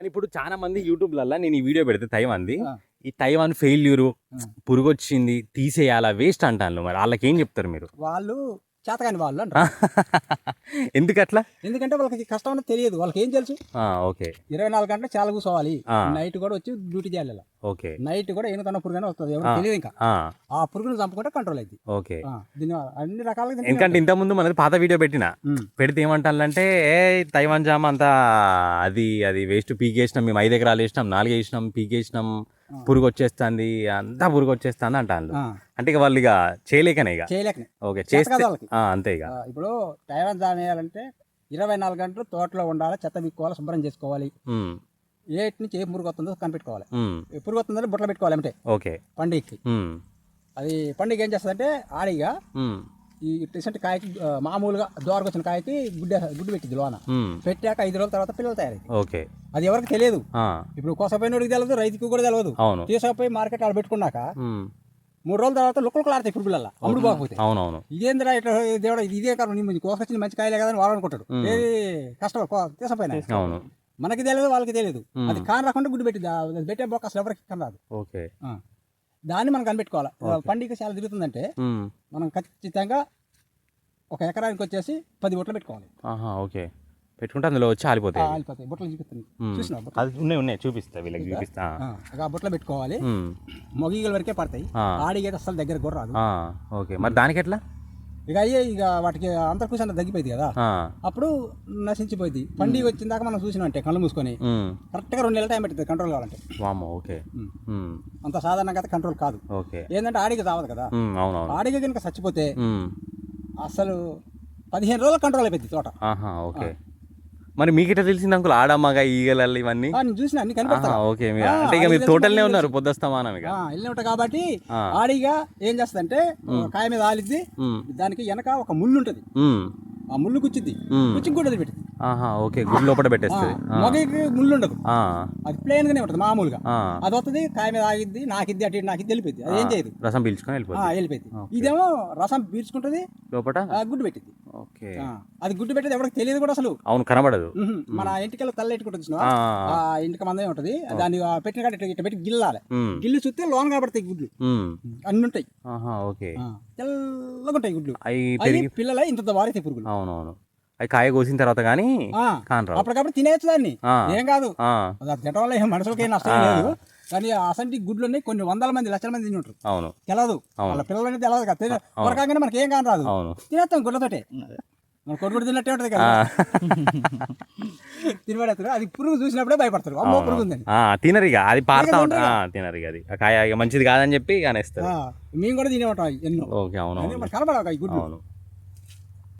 కానీ ఇప్పుడు చాలా మంది యూట్యూబ్లల్లో నేను ఈ వీడియో పెడితే తైవాన్ది. ఈ తైవాన్ ఫెయిల్యూరు. పురుగు వచ్చింది తీసేయాలా వేస్ట్ అంటాను మరి వాళ్ళకి ఏం చెప్తారు మీరు వాళ్ళు చేతకాని వాళ్ళు ఎందుకు అట్లా ఎందుకంటే వాళ్ళకి కష్టం అనేది తెలియదు. వాళ్ళకి ఏం తెలుసు? ఆ, ఓకే. ఇరవై నాలుగు గంటలు చాలా కూర్చోవాలి. నైట్ కూడా వచ్చి డ్యూటీ చేయాలి. ఓకే. నైట్ కూడా ఎన్నుకన్న పురుగు వస్తుంది. ఎవరు. తెలియదు ఇంకా. ఆ, పురుగును చంపుకుంటే కంట్రోల్ అయింది ఓకే. దీని అన్ని రకాలుగా ఎందుకంటే ఇంత ముందు మనది పాత వీడియో పెట్టిన. పెడితే ఏమంటానంటే ఏ తైవాన్ జామ అంతా అది అది వేస్ట్. పీకేసినాం మేము ఐదు ఎకరాలు వేసినాం నాలుగు వేసినాం పీకేసినాం. పురుగు వచ్చేస్తుంది అంతా పురుగు వచ్చేస్తుంది అంటాను అంటే ఇక వాళ్ళు ఇక చేయలేకనే ఇక? చేయలేకనే. ఓకే చేస్తే అంతే ఇక. ఇప్పుడు టైవాన్ జామ్ వేయాలంటే ఇరవై నాలుగు గంటలు తోటలో ఉండాలి చెత్త బిక్కోవాలి శుభ్రం చేసుకోవాలి. ఏటి నుంచి ఏ పురుగు వస్తుందో కనిపెట్టుకోవాలి. పురుగు వస్తుందో బుట్టలు పెట్టుకోవాలి అంటే ఓకే. పండుగకి అది పండుగ ఏం చేస్తుందంటే ఆడిగా ఈ రీసెంట్ కాయకి మామూలుగా దోరకు వచ్చిన కాయకి గుడ్డ గుడ్డు పెట్టింది లోన. పెట్టాక ఐదు రోజుల తర్వాత పిల్లలు తయారైంది ఓకే. అది ఎవరికి తెలియదు. ఇప్పుడు కోసపోయినోడికి తెలియదు రైతుకి కూడా తెలియదు అవును. తీసుకుపోయి మార్కెట్ ఆడ పెట్టుకున్నాక మూడు రోజుల తర్వాత లుక్కలు ఆడతాయి పురుగులల్లా అమ్ముడు పోకపోతే. అవునవును. ఇదేందిరా ఇట్లా దేవుడు ఇది కారణం. నీ కోసొచ్చింది మంచి కాయలే కదా అని వాడు అనుకుంటాడు. ఏది కష్టం తీసుకుపోయినా. అవును. మనకి తెలియదు వాళ్ళకి తెలియదు. అది కాని రాకుండా గుడ్డు పెట్టింది అది పెట్టే బొక్క అసలు ఎవరికి కన్ రాదు ఓకే. దాన్ని మనం కనిపెట్టుకోవాలి. పండుగ చాలా తిరుగుతుందంటే మనం ఖచ్చితంగా ఒక ఎకరానికి వచ్చేసి పది బొట్లు పెట్టుకోవాలి. ఓకే. పెట్టుకుంటే అందులో వచ్చి ఆలిపోతాయి. ఆలిపోతాయి. బొట్టలు. చూసినా బొట్టలు? అది ఉన్నాయి ఉన్నాయి. చూపిస్తా వీళ్ళకి చూపిస్తా? ఆ, బొట్టలు పెట్టుకోవాలి. మొగీగల వరకే పడతాయి. ఆడిగైతే అసలు దగ్గర కూడా రాదు. ఓకే. మరి దానికి ఎట్లా ఇక అయ్యే ఇక వాటికి అంతర్కృషి తగ్గిపోయింది కదా. అప్పుడు నశించిపోయింది. పండుగ వచ్చిన దాకా మనం చూసినాం అంటే కళ్ళు మూసుకొని ఉమ్, కరెక్ట్గా రెండు నెలల టైం పెట్టింది కంట్రోల్ కావాలంటే. ఓకే. అంత సాధారణంగా అయితే కంట్రోల్ కాదు. ఓకే. ఏంటంటే ఆడిగ తావదు కదా. ఆడిగ కనుక చచ్చిపోతే అసలు పదిహేను రోజులు కంట్రోల్ అయిపోయింది తోట. ఓకే. మరి మీకు ఎట్లా తెలిసింది అంకుల్ ఆడమ్మగా ఈగలల్లి ఇవన్నీ? చూసిన అన్ని కనిపెడతా ఓకే మీరు అంటే ఇక మీరు తోటల్నే ఉన్నారు పొద్దుస్తామానం ఇక వెళ్ళి ఉంటా కాబట్టి. ఆడిగా ఏం చేస్తుందంటే కాయ మీద ఆలిద్ది దానికి వెనక ఒక ముళ్ళు ఉంటుంది ఆ ముళ్ళు కుచ్చిద్ది. కుచ్చి కూడా పెట్టింది ఆహా ఓకే గుడి లోపల పెట్టేస్తుంది. మొగకి ముళ్ళు ఉండదు అది ప్లెయిన్ గానే ఉంటుంది మామూలుగా. అది వస్తుంది కాయ మీద ఆగిద్ది నాకిద్ది అటు నాకిద్ది వెళ్ళిపోయింది అది ఏం చేయదు. రసం పీల్చుకొని వెళ్ళిపోతుంది వెళ్ళిపోయింది. ఇదేమో రసం పీల్చుకుంటుంది లోపల గుడ్డు పెట్టింది ఓకే. అది గుడ్డు పెట్టేది ఎవరికి తెలియదు కూడా అసలు. అవును కనబడదు. మన ఇంటికి తల్ల ఎట్టుకుంటుంది? ఆ, ఇంటికి మందే ఉంటుంది. దాన్ని పెట్టిన కాడ ఇట్లా పెట్టి గిల్లాలి. గిల్లి చూస్తే లోన్ కనబడతాయి గుడ్లు. అన్ని ఉంటాయి. ఆహా ఓకే. తెల్లగా ఉంటాయి గుడ్లు. పిల్లల ఇంత వారైతే పురుగులు. అవునవును. అవి కాయ కోసిన తర్వాత కానీ కానరావు అప్పటికప్పుడు తినేయచ్చు దాన్ని. ఏం కాదు. తినడం ఏం మనుషులకి నష్టం లేదు. కానీ అసంటి గుడ్లు కొన్ని వందల మంది లక్షల మంది తిని ఉంటారు. అవును. తెలదు. వాళ్ళ పిల్లలు అనేది తెలదు కదా. కొరకాగానే మనకి ఏం కాని రాదు. అవును. తినేస్తాం గుడ్లతోటే. మన కొడుకుడు తిన్నట్టే ఉంటుంది కదా. తినబడేస్తారు. అది పురుగు చూసినప్పుడే భయపడతారు. అమ్మో పురుగు ఉందని ఆ, తినరు ఇక. అది పారుతా తినరు ఉంటా ఆ, తినరు ఇక అది. కాయ మంచిది కాదని చెప్పి అనేస్తారు మేము కూడా తినే ఉంటాం ఎన్నో. ఓకే అవును కనబడవు గుడ్లు. అవును.